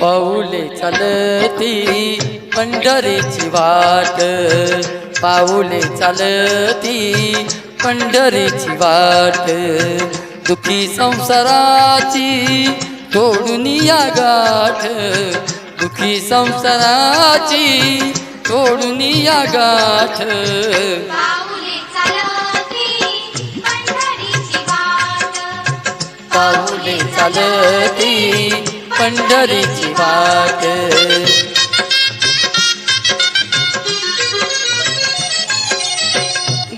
पाऊले चालती पंढरीची वाट. पाऊले चालती पंढरीची वाट. दुखी संसाराची तोडून या गाठ. दुखी संसाराची तोडून या गाठ. पाऊले चालती पंढरीची वाट.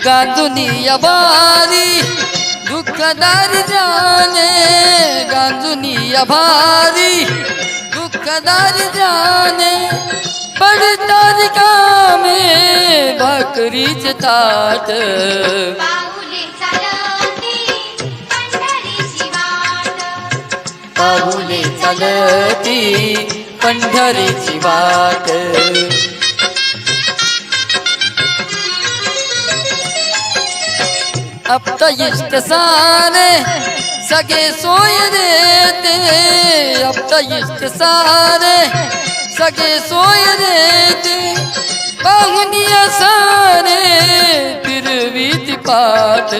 गांजुनी अभारी दुःखदार जाने गांजुनी अभारी दुःखदार जाने पडतात कामे भाकरीचे ताट. चालती पंढरीची वाट. अपता इष्ट सारे सगे सोय देते. अपता इष्ट सारे सगे सोय देते. पाहुनिया सारे फिरवीत पाठ.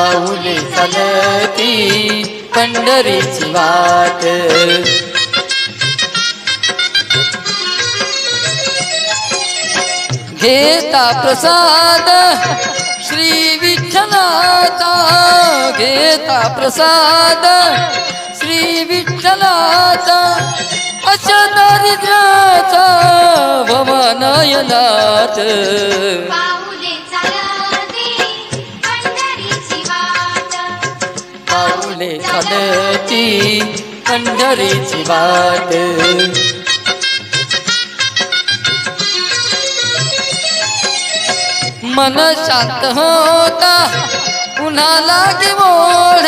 पाऊले चालती पंढरीची वाट. घेता प्रसाद श्री विठ्ठलाचा. घेता प्रसाद श्री विठ्ठलाचा. अशा दारिद्र्याचा भवनयनाथ आले चालती पंढरीची वाट मन शांत होता पुन्हा लागे मोढ?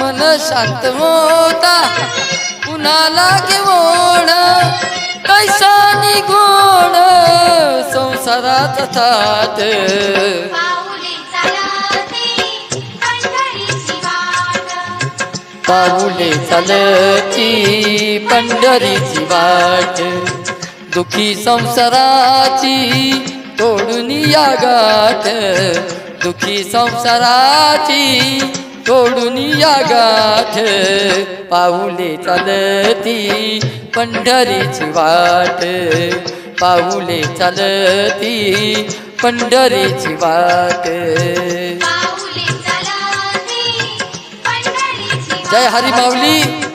मन शांत होता पुन्हा लागे मोढ? कैसा निघोड संसारात थाट पाऊले चालची पंढरीची वाट. दुखी संसाराची तोडून या गाठ दुखी संसाराची तोडून या गाठ पाऊले चालती पंढरीची वाट. पाऊले चालती पंढरीची वाट. पाऊले चालती पंढरीची जय हरी माऊली